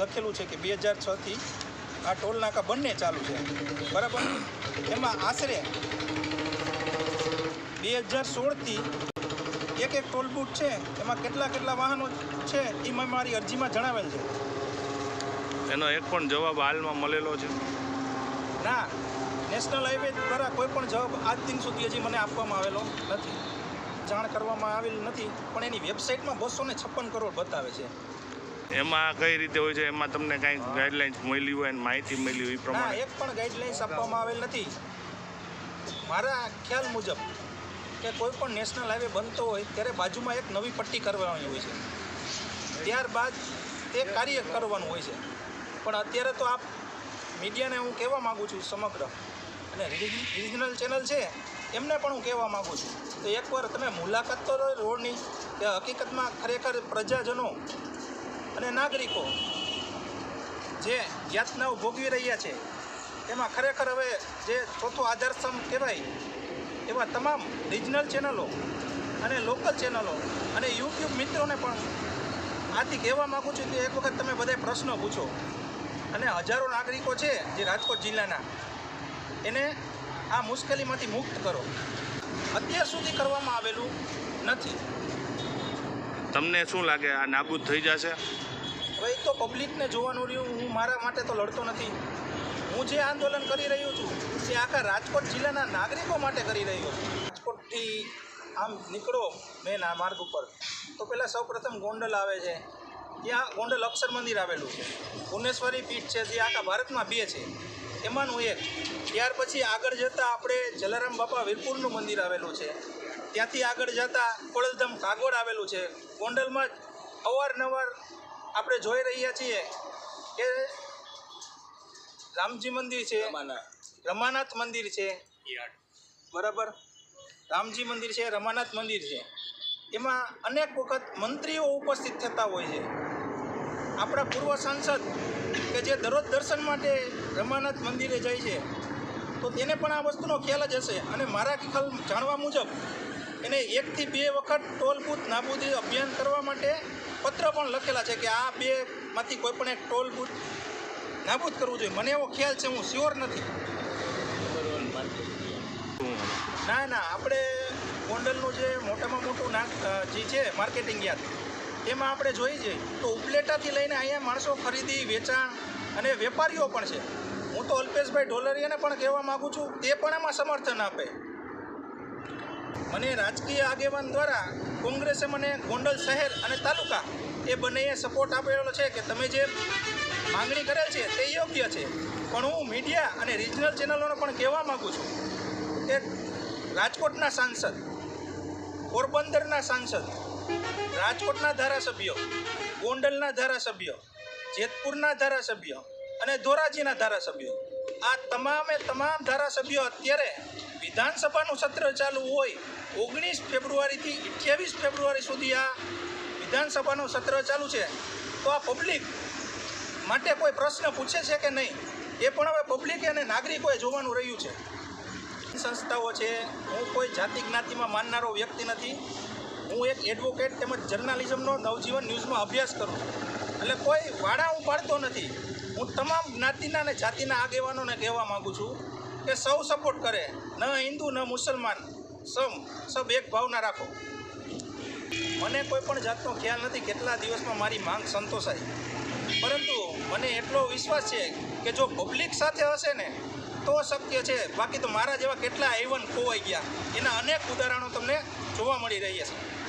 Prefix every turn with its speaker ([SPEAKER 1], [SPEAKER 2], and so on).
[SPEAKER 1] લખેલું છે કે બે હજાર છથી આ ટોલ નાકા બંને ચાલુ છે. બરાબર? એમાં આશરે બે હજાર સોળથી એક એક ટોલ બૂથ છે એમાં કેટલા કેટલા વાહનો છે એ મેં મારી અરજીમાં જણાવેલ છે.
[SPEAKER 2] એનો એક પણ જવાબ હાલમાં મળેલો છે.
[SPEAKER 1] ના નેશનલ હાઈવે દ્વારા કોઈ પણ જવાબ આજ દિન સુધી હજી મને આપવામાં આવેલો નથી. જાણ કરવામાં આવેલ નથી પણ એની વેબસાઇટમાં બસો ને છપ્પન કરોડ બતાવે છે.
[SPEAKER 2] એમાં કઈ રીતે હોય છે એમાં તમને કાંઈ ગાઈડલાઇન્સ મળી હોય અને માહિતી મળી હોય એ પ્રમાણે?
[SPEAKER 1] એક પણ ગાઈડલાઇન્સ આપવામાં આવેલ નથી. મારા ખ્યાલ મુજબ કે કોઈ પણ નેશનલ હાઈવે બનતો હોય ત્યારે બાજુમાં એક નવી પટ્ટી કરવાની હોય છે. ત્યારબાદ તે કાર્ય કરવાનું હોય છે. પણ અત્યારે તો આપ મીડિયાને હું કહેવા માગું છું સમગ્ર અને રિજનલ ચેનલ છે એમને પણ હું કહેવા માગું છું. તો એકવાર તમે મુલાકાત તો રોડની કે હકીકતમાં ખરેખર પ્રજાજનો અને નાગરિકો જે યાતનાઓ ભોગવી રહ્યા છે, એમાં ખરેખર હવે જે ચોથો આધારસ્તંભ કહેવાય, એવા તમામ રિજનલ ચેનલો અને લોકલ ચેનલો અને યુટ્યુબ મિત્રોને પણ આથી કહેવા માગું છું કે એક વખત તમે બધા પ્રશ્નો પૂછો. અને હજારો નાગરિકો છે જે રાજકોટ જિલ્લાના, એને આ મુશ્કેલીમાંથી મુક્ત કરો. અત્યાર સુધી કરવામાં આવેલું નથી.
[SPEAKER 2] તમને શું લાગે? આ નાબૂદ થઈ જશે?
[SPEAKER 1] હવે તો પબ્લિકને જોવાનું રહ્યું, હું મારા માટે તો લડતો નથી. હું જે આંદોલન કરી રહ્યો છું, તે આખા રાજકોટ જિલ્લાના નાગરિકો માટે કરી રહ્યો છું. રાજકોટથી આમ નીકળો મેન આ માર્ગ ઉપર. તો પહેલાં સૌપ્રથમ ગોંડલ આવે છે. ત્યાં ગોંડલ અક્ષર મંદિર આવેલું છે. ભુવનેશ્વરી પીઠ છે, જે આખા ભારતમાં બે છે. એમાંનું એક. ત્યાર પછી આગળ જતાં આપણે જલારામ બાપા વીરપુરનું મંદિર આવેલું છે. ત્યાંથી આગળ જતાં કોળલધામ કાગોડ આવેલું છે. ગોંડલમાં અવારનવાર આપણે જોઈ રહ્યા છીએ કે રામજી મંદિર છે. રમાનાથ. મંદિર છે. બરાબર? રામજી મંદિર છે રમાનાથ મંદિર છે. એમાં અનેક વખત મંત્રીઓ ઉપસ્થિત થતા હોય છે. આપણા પૂર્વ સાંસદ કે જે દરરોજ દર્શન માટે રમાનાથ મંદિરે જાય છે તો તેને પણ આ વસ્તુનો ખ્યાલ જ હશે. અને મારા ખ્યાલ જાણવા મુજબ એને એકથી બે વખત ટોલબૂથ નાબૂદી અભિયાન કરવા માટે પત્ર પણ લખેલા છે કે આ બેમાંથી કોઈ પણ એક ટોલ બૂથ નાબૂદ કરવું જોઈએ. મને એવો ખ્યાલ છે, હું શ્યોર નથી. ના ના, આપણે ગોંડલનું જે મોટામાં મોટું ના જે છે માર્કેટિંગ યાદ એમાં આપણે જોઈ જઈએ તો ઉપલેટાથી લઈને અહીંયા માણસો ખરીદી, વેચાણ અને વેપારીઓ પણ છે. હું તો અલ્પેશભાઈ ઢોલરિયાને પણ કહેવા માગું છું, તે પણ એમાં સમર્થન આપે. મને રાજકીય આગેવાન દ્વારા કોંગ્રેસે મને ગોંડલ શહેર અને તાલુકા એ બંનેએ સપોર્ટ આપેલો છે કે તમે જે માંગણી કરેલ છે તે યોગ્ય છે. પણ હું મીડિયા અને રિજનલ ચેનલોને પણ કહેવા માગું છું કે રાજકોટના સાંસદ, પોરબંદરના સાંસદ, રાજકોટના ધારાસભ્યો, ગોંડલના ધારાસભ્યો, જેતપુરના ધારાસભ્યો અને ધોરાજીના ધારાસભ્યો આ તમામે તમામ ધારાસભ્યો અત્યારે વિધાનસભાનું સત્ર ચાલુ હોય, ઓગણીસ ફેબ્રુઆરીથી અઠ્યાવીસ ફેબ્રુઆરી સુધી આ વિધાનસભાનું સત્ર ચાલુ છે. તો આ પબ્લિક માટે કોઈ પ્રશ્ન પૂછે છે કે નહીં? એ પણ હવે પબ્લિકે અને નાગરિકોએ જોવાનું રહ્યું છે. સંસ્થાઓ છે, હું કોઈ જાતિ જ્ઞાતિમાં માનનારો વ્યક્તિ નથી. હું એક એડવોકેટ તેમજ જર્નાલિઝમનો નવજીવન ન્યૂઝમાં અભ્યાસ કરું એટલે કોઈ વાડા હું પાડતો નથી. હું તમામ જ્ઞાતિના અને જાતિના આગેવાનોને કહેવા માગું છું કે સૌ સપોર્ટ કરે. ન હિન્દુ, ન મુસલમાન. સમ, સબ એક ભાવના રાખો. મને કોઈ પણ જાતનો ખ્યાલ નથી કેટલા દિવસમાં મારી માંગ સંતોષાય. પરંતુ મને એટલો વિશ્વાસ છે કે જો પબ્લિક સાથે હશે ને, તો શક્ય છે. બાકી તો મારા જેવા કેટલા આઈવન ખોવાઈ ગયા. એના અનેક ઉદાહરણો તમને જોવા મળી રહ્યા છે.